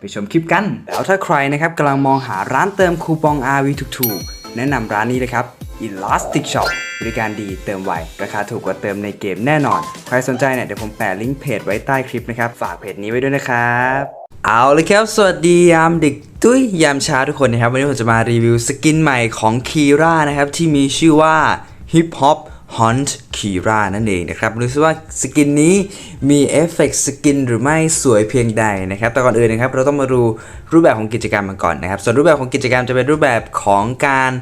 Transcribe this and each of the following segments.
ไปชมคลิปกัน แล้วถ้าใครนะครับกำลังมองหาร้านเติมคูปอง RV ถูกๆ แนะนำร้านนี้เลยครับ Elastic Shop บริการดีเติมไว ราคาถูกกว่าเติมในเกมแน่นอน ใครสนใจเนี่ยเดี๋ยวผมแปะลิงก์เพจไว้ใต้คลิปนะครับ ฝากเพจนี้ไว้ด้วยนะครับ เอาเลยครับ สวัสดียามดึกตุ้ยยามเช้าทุกคนนะครับ วันนี้ผมจะมารีวิวสกินใหม่ของ Kira นะครับ ที่มีชื่อว่า Hip Hop Hunt Kira นั่นเองนะครับรู้สึกว่าสกินนี้มีเอฟเฟกต์สกินหรือไม่สวยเพียงใดนะครับแต่ก่อนอื่นนะครับเราต้องมาดูรูปแบบของกิจกรรมมันก่อนนะครับ ส่วนรูปแบบของกิจกรรมจะเป็นรูปแบบของการ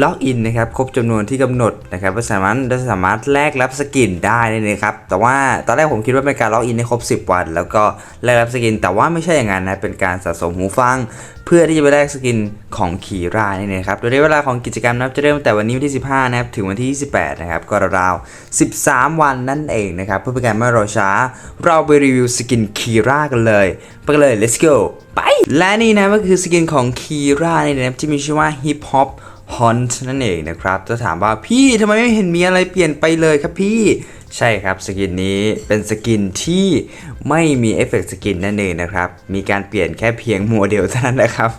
ล็อกอินนะครับครบจำนวนที่กำหนดนะครับว่าสามารถจะสามารถแลกรับสกินได้นั่นเองครับแต่ว่าตอนแรกผมคิดว่าเป็นการล็อกอินให้ครบ 10 วัน แล้วก็แลกรับสกิน แต่ว่าไม่ใช่อย่างนั้นนะเป็นการสะสมหูฟัง เพื่อที่จะไปแลกสกินของคีรานี่เองครับโดยระยะเวลาของกิจกรรมนับจะเริ่มแต่วันนี้วันที่ 15นะครับถึงวันที่ 28 นะครับก็ราวๆ13 วันนั่นเองนะครับเพื่อเป็นการไม่รอช้า เราไปรีวิวสกินคีรากันเลยไปกันเลย let's go ไป และนี่นะก็คือสกินของคีรานี่นะที่มีชื่อว่า hip hop hunt นั่นเองนะครับ จะถามว่าพี่ทำไมไม่เห็นมีอะไรเปลี่ยนไปเลยครับพี่ใช่ครับสกินนี้เป็นสกินที่ไม่มีเอฟเฟกต์สกินนั่นเองนะครับ มีการเปลี่ยนแค่เพียงโมเดลเท่านั้นนะครับ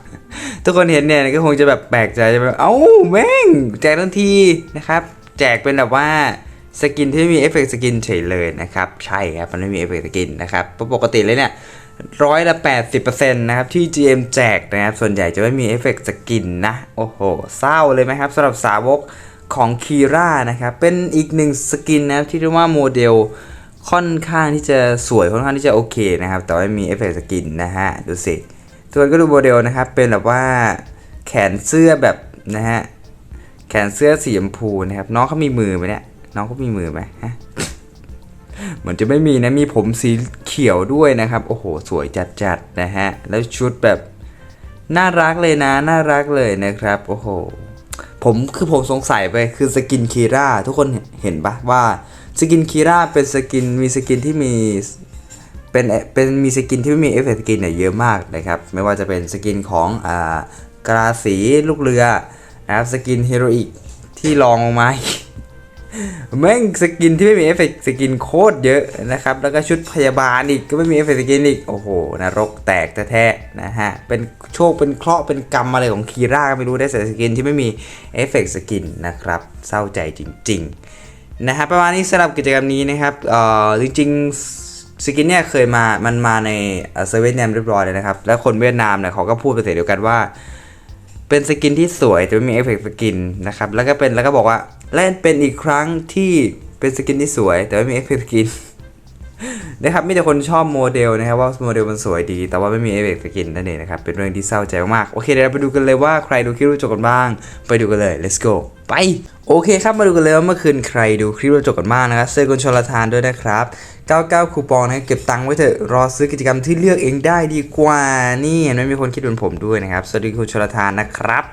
ทุกคนเห็นเนี่ยก็คงจะแบบแปลกใจแบบเอ้าแม่งแจกทันทีนะครับ แจกเป็นแบบว่าสกินที่ไม่มีเอฟเฟกต์สกินเฉยเลยนะครับ ใช่ครับมันไม่มีเอฟเฟกต์สกินนะครับเพราะปกติเลยเนี่ย ร้อยละ 80%นะครับ ที่ GM แจกนะครับ ส่วนใหญ่จะไม่มีเอฟเฟกต์สกินนะ โอ้โห เศร้าเลยไหมครับสำหรับสาวกของคีร่านะครับ เป็นอีกหนึ่งสกินนะครับ ที่เรียกว่าโมเดลค่อนข้างที่จะสวยค่อนข้างที่จะโอเคนะครับ แต่ว่าไม่มีเอฟเฟกต์สกินนะฮะ ดูสิทุกคนก็ดูโมเดลนะครับ เป็นแบบว่าแขนเสื้อแบบนะฮะ แขนเสื้อสีชมพูนะครับ น้องเขามีมือไหมเนี่ย น้องเขามีมือไหมฮะ เหมือนจะไม่มีนะมีผมสีเขียวด้วยนะครับ โอ้โห สวยจัดๆนะฮะ แล้วชุดแบบน่ารักเลยนะ น่ารักเลยนะครับ โอ้โห ผมคือผมสงสัยไปคือสกินคีร่าทุกคนเห็นปะว่าสกินคีร่าเป็นสกินมีสกินที่มีเป็นเป็นมีสกินที่ไม่มีเอฟเฟกต์สกินเนี่ยเยอะมากนะครับ ไม่ว่าจะเป็นสกินของอ่ากราสีลูกเรือนะครับสกินฮีโรอีกที่รองลงมา แม่งสกินที่ไม่มีเอฟเฟกต์สกินโคตรเยอะนะครับ แล้วก็ชุดพยาบาลอีกก็ไม่มีเอฟเฟกต์สกินอีก โอ้โหนรกแตกแท้ๆนะฮะ เป็นโชคเป็นเคราะห์เป็นกรรมอะไรของคีร่าก็ไม่รู้ได้ใส่สกินที่ไม่มีเอฟเฟกต์สกินนะครับ เศร้าใจจริงๆนะฮะประมาณนี้สำหรับกิจกรรมนี้นะครับเอ่อจริงๆสกินเนี่ยเคยมา มันมาในเซเว่นแนมเรียบร้อยเลยนะครับ แล้วคนเวียดนามเนี่ยเขาก็พูดเป็นเสียงเดียวกันว่าเป็นสกินที่สวยแต่ไม่มีเอฟเฟกต์สกินนะครับ แล้วก็เป็นแล้วก็บอกว่า เล่นเป็นอีกครั้งที่เป็นสกินที่สวย แต่ไม่มีเอฟเฟกต์สกินนะครับมีแต่คนชอบโมเดลนะครับว่าโมเดลมันสวยดี แต่ว่าไม่มีเอฟเฟกต์สกินนั่นเองนะครับ เป็นเรื่องที่เศร้าใจมากๆโอเคเดี๋ยวเราไปดูกันเลยว่าใครดูคลิปรู้จบกันบ้าง ไปดูกันเลย let's go ไปโอเคครับมาดูกันเลยว่าเมื่อคืนใครดูคลิปรู้จบกันบ้างนะครับเซอร์กุลชลทานด้วยนะครับ 99 คูปองนะเก็บตังค์ไว้เถอะรอซื้อกิจกรรมที่เลือกเองได้ดีกว่านี่เห็นไหมมีคนคิดเหมือนผมด้วยนะครับสวัสดีคุณชลทานนะครับ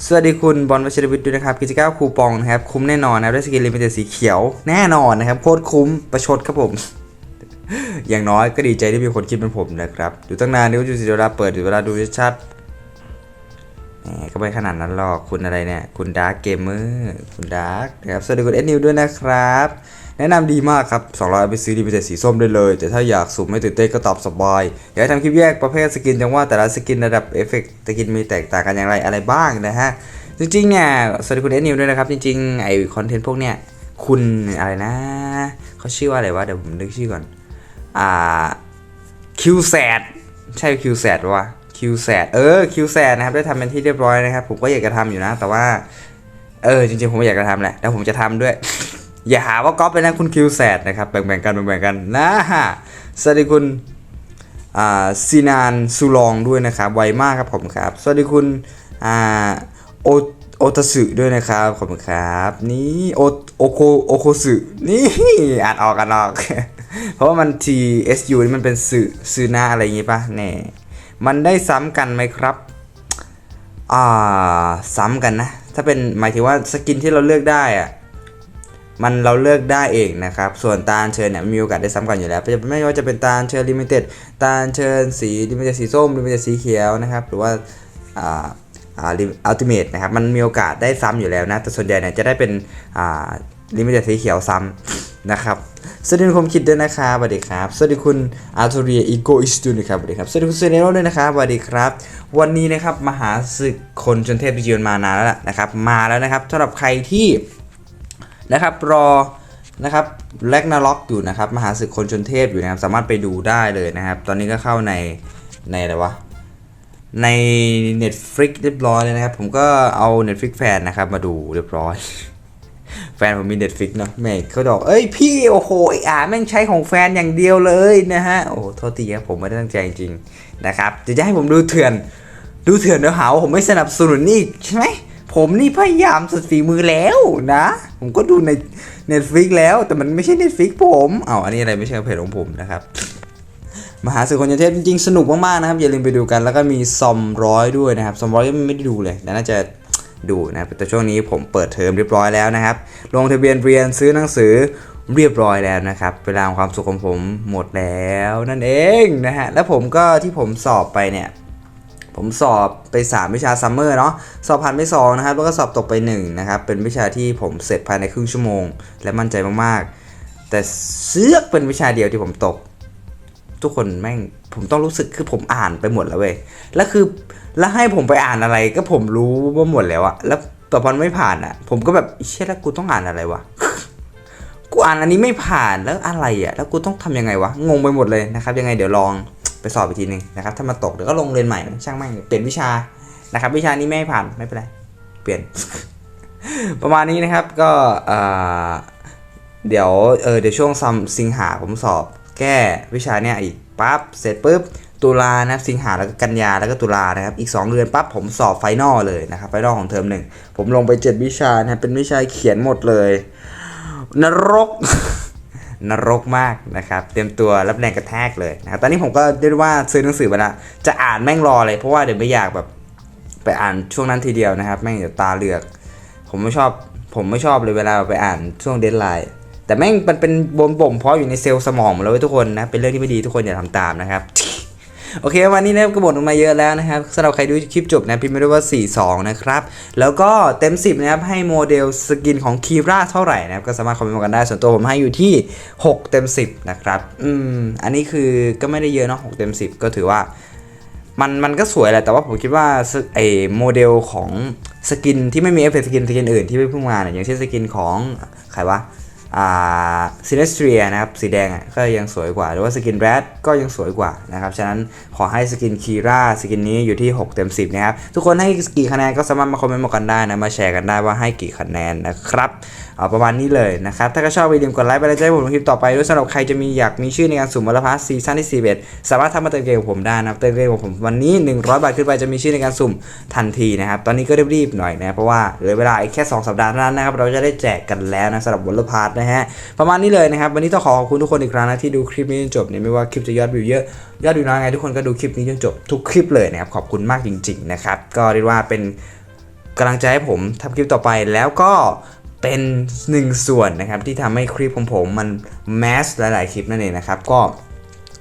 สวัสดีคุณบอลวชิรวิทย์ด้วยนะครับกิจกรรมคูปองนะครับคุ้มแน่นอนนะได้สกินลิมิเต็ดสีเขียวแน่นอนนะครับโคตรคุ้มประชดครับผม อย่างน้อยก็ดีใจที่มีคนคิดเป็นผมนะครับดูตั้งนานนี่ก็อยู่สิเวลาเปิดอยู่เวลาดูชัด ก็ไม่ขนาดนั้นหรอกคุณอะไรเนี่ย คุณดาร์กเกมเมอร์คุณดาร์กนะครับสวัสดีคุณเอ็ดนิวด้วยนะครับ แนะนำดีมากครับ 200ไปซื้อดีไปแต่สีส้มได้เลย แต่ถ้าอยากสุ่มไม่ตื่นเต้นก็ตอบสบาย อยากทำคลิปแยกประเภทสกินจังว่าแต่ละสกินระดับเอฟเฟกต์สกินมีแตกต่างกันอย่างไรอะไรบ้างนะฮะจริงๆเนี่ยสวัสดีคุณเอ็นิวด้วยนะครับ จริงๆไอคอนเทนต์พวกเนี้ยคุณอะไรนะเขาชื่อว่าอะไรวะเดี๋ยวผมนึกชื่อก่อนอ่าคิวแซดใช่คิวแซดวะ คิวแซดเออคิวแซดนะครับได้ทำเป็นที่เรียบร้อยนะครับ ผมก็อยากจะทำอยู่นะ แต่ว่า เออ จริงๆ ผมไม่อยากจะทำแหละแล้วผมจะทำด้วย อย่าหาว่าก๊อปไปนะคุณคิวแซดนะครับแบ่งๆกันแบ่งๆกันนะฮะสวัสดีคุณอ่าซีนานซูลองด้วยนะครับไวมากครับผมครับ สวัสดีคุณอ่าโอโอตสึด้วยนะครับขอบคุณครับ นี่โอโอโคโอโคสึนี่อ่านออกกันออก เพราะว่ามัน T S U นี่มันเป็นสื่อสื่อหน้าอะไรอย่างงี้ป่ะแน่ มันได้ซ้ำกันไหมครับ อ่า ซ้ำกันนะ ถ้าเป็นหมายถึงว่าสกินที่เราเลือกได้อะมันเราเลือกได้เองนะครับ ส่วนตาลเชิญเนี่ยมีโอกาสได้ซ้ำกันอยู่แล้ว ไม่ว่าจะเป็นตาลเชิญลิมิเต็ด ตาลเชิญสีลิมิเต็ดสีส้ม ลิมิเต็ดสีเขียวนะครับ หรือว่าอ่า อ่าอัลติเมทนะครับ มันมีโอกาสได้ซ้ำอยู่แล้วนะ แต่ส่วนใหญ่เนี่ยจะได้เป็นอ่าลิมิเต็ดสีเขียวซ้ำ นะครับ สวัสดีคุณคิดด้วยนะครับสวัสดีครับ สวัสดีคุณอาร์ทูเรียอีโกอิสตูนะครับสวัสดีครับ สวัสดีคุณเซเนโรด้วยนะครับสวัสดีครับ วันนี้นะครับมหาศึกคนจนเทพดิจิทัลมานานแล้วล่ะนะครับ มาแล้วนะครับสำหรับใครที่นะครับรอนะครับแลกนาล็อกอยู่นะครับมหาศึกคนจนเทพอยู่นะครับ สามารถไปดูได้เลยนะครับ ตอนนี้ก็เข้าในในอะไรวะใน Netflix เรียบร้อยเลยนะครับ ผมก็เอา Netflix แฟนนะครับมาดูเรียบร้อย แฟนผมมี Netflix เนาะแม่เขาบอก เอ้ยพี่โอ้โหไอ้อาแม่งใช้ของแฟนอย่างเดียวเลยนะฮะ โอ้โทษทีครับผมไม่ได้ตั้งใจจริงนะครับเดี๋ยวจะให้ผมดูเถื่อน ดูเถื่อนเดี๋ยวหาว่าผมไม่สนับสนุนนี่ใช่ไหมผมนี่พยายามสุดฝีมือแล้วนะ ผมก็ดูใน Netflix แล้วแต่มันไม่ใช่ Netflix ผมเอาอันนี้อะไรไม่ใช่เพจของผมนะครับมหาศึกคนยเทพจริงๆ สนุกมากๆนะครับ อย่าลืมไปดูกันแล้วก็มีซอมร้อยด้วยนะครับซอมร้อยยังไม่ได้ดูเลยแต่น่าจะ ดูนะแต่ช่วงนี้ผมเปิดเทอมเรียบร้อยแล้วนะครับ ลงทะเบียนเรียนซื้อหนังสือเรียบร้อยแล้วนะครับ เวลาของความสุขของผมหมดแล้วนั่นเองนะฮะ แล้วผมก็ที่ผมสอบไปเนี่ย ผมสอบไป 3 วิชาซัมเมอร์เนาะ สอบผ่านไป2นะครับ แล้วก็สอบตกไป1นะครับ เป็นวิชาที่ผมเสร็จภายในครึ่งชั่วโมง และมั่นใจมากๆ แต่เสือกเป็นวิชาเดียวที่ผมตก ทุกคนแม่งผมต้องรู้สึกคือผมอ่านไปหมดแล้วเว้ยแล้วคือแล้วให้ผมไปอ่านอะไรก็ผมรู้ว่าหมดแล้วอะแล้วต่อพอไม่ผ่านอะผมก็แบบเชื่อแล้วกูต้องอ่านอะไรวะกูอ่านอันนี้ไม่ผ่านแล้วอะไรอะแล้วกูต้องทำยังไงวะงงไปหมดเลยนะครับ ยังไงเดี๋ยวลองไปสอบอีกทีหนึงนะครับถ้ามาตกเดี๋ยวก็ลงเรียนใหม่ช่างแม่งเปลี่ยนวิชานะครับ วิชานี้ไม่ผ่านไม่เป็นไรเปลี่ยน ประมาณนี้นะครับก็เอ่อเดี๋ยวเออเดี๋ยวช่วงซัมสิงหาผมสอบ แก้วิชาเนี่ยอีกปั๊บเสร็จปุ๊บตุลานะสิงหาแล้วก็กันยาแล้วก็ตุลานะครับอีก 2 เดือนปั๊บผมสอบไฟนอลเลยนะครับไฟนอลของเทอมหนึ่งผมลงไป 7 วิชานะครับเป็นวิชาเขียนหมดเลย นรกนรกมากนะครับเตรียมตัวรับแรงกระแทกเลยนะครับตอนนี้ผมก็เรียกได้ว่าซื้อหนังสือไปละจะอ่านแม่งรอเลย เพราะว่าเดี๋ยวไม่อยากแบบไปอ่านช่วงนั้นทีเดียวนะครับ แม่งเดี๋ยวตาเหลือก ผมไม่ชอบผมไม่ชอบเลยเวลาไปอ่านช่วงเดนไลน์ แต่แม่งมันเป็นบ่มบ่มเพราะอยู่ในเซลล์สมองมดแล้วเว้ทุกคนนะ เป็นเรื่องที่ไม่ดีทุกคนอย่าทำตามนะครับ โอเค วันนี้นะครับก็บ่นออกมาเยอะแล้วนะครับสำหรับใครดูคลิปจบนะพิมพ์ไม่ได้ว่า 42 นะครับ แล้วก็เต็ม 10 นะครับ ให้โมเดลสกินของคีราเท่าไหร่นะครับ ก็สามารถคอมเมนต์กันได้ ส่วนตัวผมให้อยู่ที่ 6 เต็ม 10 นะครับ อืม อันนี้คือก็ไม่ได้เยอะเนาะ6เต็ม 10 ก็ถือว่ามันมันก็สวยแหละแต่ว่าผมคิดว่าไอโมเดลของสกินที่ไม่มีเอฟเฟกต์สกินสกินอื่นที่ไม่เพิ่งมาเนี่ยอย่างเช่นสกินของใครวะ ซินเนสเทียนะครับสีแดงอะก็ยังสวยกว่า หรือว่าสกินแรดก็ยังสวยกว่านะครับฉะนั้นขอให้สกินคีราสกินนี้อยู่ที่ 6 เต็ม 10 นะครับ ทุกคนให้กี่คะแนนก็สามารถมาคอมเมนต์มากันได้นะ มาแชร์กันได้ว่าให้กี่คะแนนนะครับเอาประมาณนี้เลยนะครับ ถ้าก็ชอบอย่าลืมกดไลค์ไปแล้วจะให้ผมลงคลิปต่อไปด้วยสำหรับใครจะมีอยากมีชื่อในการสุ่มวัลพัสซีซั่นที่ 41 สามารถทำมาเติมเกมกับผมได้นะครับเติมเกมกับผมวันนี้ 100 บาทขึ้นไปจะมีชื่อในการสุ่มทันทีนะครับตอนนี้ก็รีบๆหน่อยนะเพราะว่าเหลือเวลาอีกแค่ 2 สัปดาห์เท่านั้นนะครับเราจะได้แจกกันแล้วนะสำหรับวัลพัสนะฮะ ประมาณนี้เลยนะครับ วันนี้ต้องขอขอบคุณทุกคนอีกครั้งนะที่ดูคลิปนี้จนจบเนี่ยไม่ว่าคลิปจะยอดวิวเยอะยอดวิวน้อยไงทุกคนก็ดูคลิปนี้จนจบทุกคลิปเลยนะครับขอบคุณมากจริง ๆ นะครับ ก็เรียกว่าเป็นกำลังใจให้ผมทำคลิปต่อไปแล้วก็เป็นหนึ่งส่วนนะครับที่ทำให้คลิปของผมมันแมสหลาย ๆ คลิปนั่นเองนะครับก็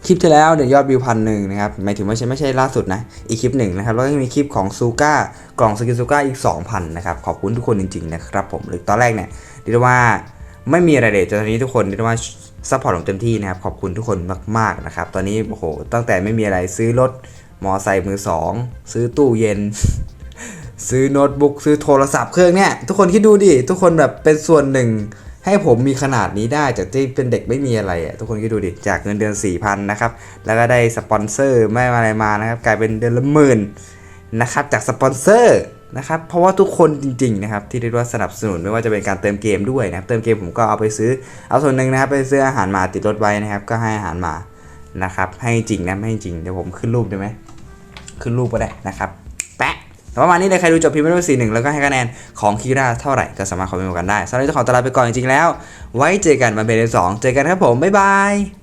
คลิปที่แล้วเนี่ยยอดวิวพันหนึ่งนะครับหมายถึงไม่ใช่ไม่ใช่ล่าสุดนะอีกคลิปหนึ่งนะครับแล้วก็มีคลิปของซูก้ากล่องสกินซูก้าอีก 2,000 นะครับ ขอบคุณทุกคนจริง ๆ นะครับผมหรือตอนแรกเนี่ยเรียกว่า ไม่มีอะไรเลยจนตอนนี้ทุกคนเรียกว่าซัพพอร์ตผมเต็มที่นะครับ ขอบคุณทุกคนมากๆนะครับ ตอนนี้โอ้โห ตั้งแต่ไม่มีอะไรซื้อรถมอไซค์มือสองซื้อตู้เย็น ซื้อโน้ตบุ๊กซื้อโทรศัพท์เครื่องเนี่ยทุกคนคิดดูดิทุกคนแบบเป็นส่วนหนึ่ง ให้ผมมีขนาดนี้ได้จากที่เป็นเด็กไม่มีอะไรอะทุกคนคิดดูดิจากเงินเดือน4,000นะครับแล้วก็ได้สปอนเซอร์ไม่อะไรมานะครับ กลายเป็นเดือนละหมื่นนะครับจากสปอนเซอร์ นะครับ เพราะว่าทุกคนจริงๆนะครับที่เรียกว่าสนับสนุนไม่ว่าจะเป็นการเติมเกมด้วยนะครับเติมเกมผมก็เอาไปซื้อ เอาส่วนหนึ่งนะครับไปซื้ออาหารมาติดรถไว้นะครับ ก็ให้อาหารมานะครับ ให้จริงนะไม่ให้จริงเดี๋ยวผมขึ้นรูปได้ไหมขึ้นรูปก็ได้นะครับแปะประมาณนี้เลยใครดูจบพิมพ์ไม่รู้สีหนึ่งแล้วก็ให้คะแนนของคีราเท่าไหร่ก็สามารถคอมเมนต์กันได้สำหรับวันนี้ต้องตลาดไปก่อนจริงๆแล้ว ไว้เจอกันมาเป็นเดือนสองเจอกันครับผมบ๊ายบาย